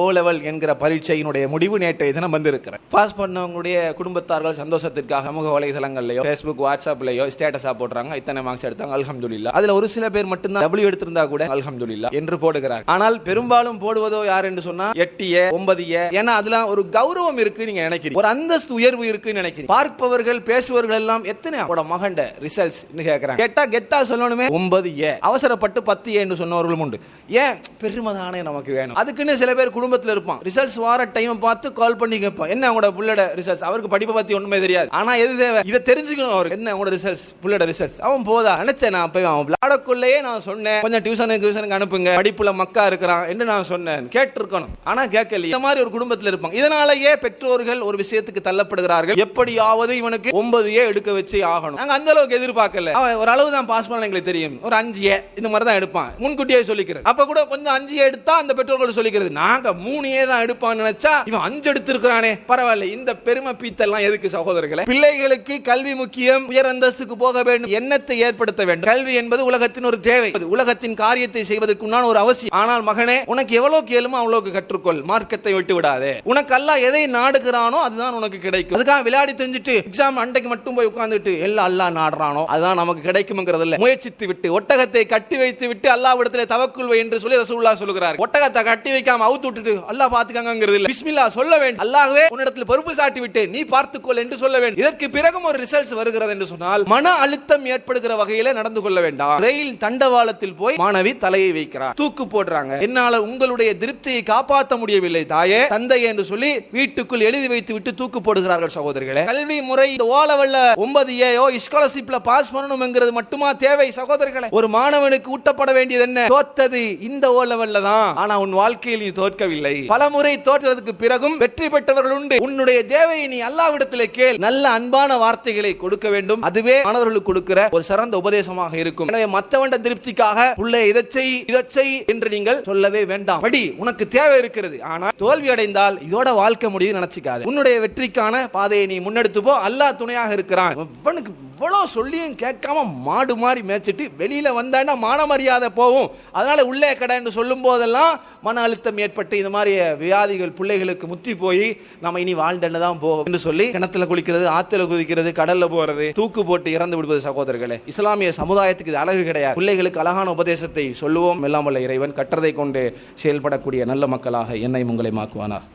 ஓ level என்கிற பரீட்சையினுடைய முடிவு நேற்றைய தினம் வந்திருக்கிறேன் பாஸ் பண்ணவங்களுடைய குடும்பத்தார்கள் சந்தோஷத்திற்காக சமூக வலைதளங்கள்லயோ ஃபேஸ்புக் வாட்ஸ்அப்லயோ ஸ்டேட்டஸா போடுறாங்க. இத்தனை மார்க்ஸ் எடுத்தாங்க. அல்ஹம்துல்லா அதுல ஒரு சில பேர் மட்டும்தான் டபிள்யூ எடுத்திருந்தா கூட அல்ஹம்துல்லா என்று போடுகிறார் ஆனால் பெரும்பாலும் போடுவதோ யார் என்று சொன்னா எட்டிய ஒன்பதிய ஏன்னா அதெல்லாம் ஒரு கௌரவம் இருக்கு நீங்க நினைக்கிறீங்க. ஒரு அந்தஸ்து உயர்வு இருக்குன்னு நினைக்கிறீங்க. பார்ப்பவர்கள் பேசுவவர்கள் எல்லாம் எத்தனை? அவட மகண்ட ரிசல்ட்ஸ் கேட்கிறாங்க கெட்டா கெட்டா சொல்லணுமே. ஒன்பது ஏ அவசரப்பட்டு பத்து ஏன்னு சொன்னவர்களும் உண்டு. ஏன்? பெருமதானே நமக்கு வேணும். அதுக்குன்னு சில பேர் குடும்பத்தில் இருப்பான். ரிசல்ட்ஸ் வார டைம் பார்த்து கால் பண்ணி கேட்பான். என்ன அவங்க புள்ளட ரிசல்ட்ஸ் அவருக்கு படிப்பை பத்தி ஒண்ணுமே தெரியாது. ஆனா எது தேவை? இதை தெரிஞ்சுக்கணும் அவருக்கு என்ன அவங்க ரிசல்ட்ஸ் புள்ளட ரிசல்ட்ஸ் அவன் போதா? நினைச்சேன் நான் போய் அவன் விளாடக்குள்ளேயே நான் சொன்னேன். கொஞ்சம் டியூஷனுக்கு டியூஷனுக்கு அனுப்புங்க. படிப்புல மக்கா இருக்கிறான் என்று நான் சொன்னேன். கேட்டிருக்கணும். ஆனா கேட்கல. இந்த மாதிரி ஒரு குடும்பத்தில் இருப்பாங்க இதனாலேயே பெற்றோர்கள் ஒரு விஷயத்துக்கு தள்ளப்படுகிறார்கள். எப்படியாவது இவனுக்கு ஒன்பது ஏ எடுக்க வச்சு ஆகணும். நாங்க அந்த அளவுக்கு எதிர்பார்க்கல. அவன் ஒரு அளவு தான் பாஸ் பண்ண எங்களுக்கு தெரியும். ஒரு அஞ்சு ஏ. இந்த மாதிரி தான் எடுப்பான். முன்கூட்டியே சொல்லிக்கிறது. அப்ப கூட கொஞ்சம் அஞ்சு எடுத்தா அந்த பெற்றோர்கள் சொல்லிக்கிறது. நாங்க மூணு தான் எடுப்பான்னு நினைச்சா இவன் அஞ்சு எடுத்திருக்கிறானே. பரவாயில்ல இந்த பெருமை பீத்தெல்லாம் எதுக்கு சகோதரர்களே? பிள்ளைகளுக்கு கல்வி முக்கியம் உயர் அந்தஸ்துக்கு போக வேண்டும் எண்ணத்தை ஏற்படுத்த வேண்டும். கல்வி என்பது உலகத்தின் ஒரு தேவை. உலகத்தின் காரியத்தை செய்வதற்குண்டான ஒரு அவசியம். ஆனால் மகனே உனக்கு எவ்வளவு கேளுமோ அவ்வளவுக்கு கற்றுக்கொள். மார்க்கத்தை விட்டு விடாதே. உனக்கு அல்ல எதை நாடுகிறானோ அதுதான் உனக்கு கிடைக்கும். அதுக்காக விளையாடி தெரிஞ்சுட்டு எக்ஸாம் அண்டைக்கு மட்டும் போய் உட்கார்ந்துட்டு எல்லாம் அல்லாஹ் நாடுறானோ அதுதான் நமக்கு கிடைக்கும்ங்கிறது இல்ல முயற்சித்து விட்டு ஒட்டகத்தை கட்டி வைத்து விட்டு அல்லாவிடத்தில் தவக்குள்வை என்று சொல்லி ரசூல்லா சொல்லுகிறார் ஒட்டகத்தை கட்டி வைக்காம அவுத்து விட்டுட்டு அல்லாஹ் பாத்துக்காங்கிறது இல்ல. பிஸ்மில்லா சொல்ல வேண்டும். அல்லாஹ்வே உன்னிடத்தில் பொறுப்பு சாட்டி விட்டு நீ பார்த்துக்கொள் என்று சொல்ல வேண்டும். இதற்கு பிறகும் ஒரு ரிசல்ட்ஸ் வருகிறது என்று சொன்னால் மன அழுத்தம் ஏற்படுகிற வகையில நடந்து கொள்ள வேண்டாம். ரயில் தண்டவாளத்தில் போய் மாணவி தலையை வைக்கிறார். தூக்கு போடுறாங்க. என்னால உங்களுடைய திருப்தியை காப்பாற்ற முடியவில்லை தாயே. தந்தை என்று சொல்லி வீட்டுக்குள் எழுதி வைத்து விட்டு தூக்கு போடுகிறார்கள் சகோதரிகளே. கல்வி முறை இந்த ஓலவல்ல ஒன்பது ஏயோ ஸ்காலர்ஷிப்ல பாஸ் பண்ணணும்ங்கிறது மட்டுமா தேவை சகோதரர்களே ஒரு மாணவனுக்கு ஊட்டப்பட வேண்டியது என்ன? தோத்தது இந்த ஓலவல்ல தான். ஆனா உன் வாழ்க்கையில் நீ தோற்க தோற்கவில்லை பல முறை தோற்றதுக்கு பிறகும் வெற்றி பெற்றவர்கள் உண்டு. உன்னுடைய தேவையை நீ அல்லாவிடத்திலே கேள். நல்ல அன்பான வார்த்தைகளை கொடுக்க வேண்டும். அதுவே மாணவர்களுக்கு கொடுக்கிற ஒரு சிறந்த உபதேசமாக இருக்கும். எனவே மத்தவண்ட திருப்திக்காக உள்ள இதை செய் இதை செய் என்று நீங்கள் சொல்லவே வேண்டாம். படி உனக்கு தேவை இருக்கிறது. ஆனால் தோல்வி அடைந்தால் இதோட வாழ்க்கை முடியுது நினைச்சுக்காது. உன்னுடைய வெற்றிக்கான பாதையை நீ முன்னெடுத்து போ. அல்லாஹ் துணையாக இருக்கிறான். இவனுக்கு இவ்வளவு சொல்லியும் கேட்காம மாடு மாதிரி மேய்ச்சிட்டு வெளியில வந்தான்னா மான மரியாதை போகும். அதனால உள்ளே கடைன்னு சொல்லும் போதெல்லாம் மன அழுத்தம் ஏற்பட்டு இந்த மாதிரி வியாதிகள் பிள்ளைகளுக்கு முத்தி போய் நம்ம இனி வாழ்ந்தன்னு தான் போகும் என்று சொல்லி கிணத்துல குளிக்கிறது ஆற்றுல குதிக்கிறது கடல்ல போறது தூக்கு போட்டு இறந்து விடுவது சகோதரர்களே. இஸ்லாமிய சமுதாயத்துக்கு இது அழகு கிடையாது. பிள்ளைகளுக்கு அழகான உபதேசத்தை சொல்லுவோம். இல்லாமல் இறைவன் கற்றதை கொண்டு செயல்படக்கூடிய நல்ல மக்களாக என்னை உங்களை மாக்குவானார்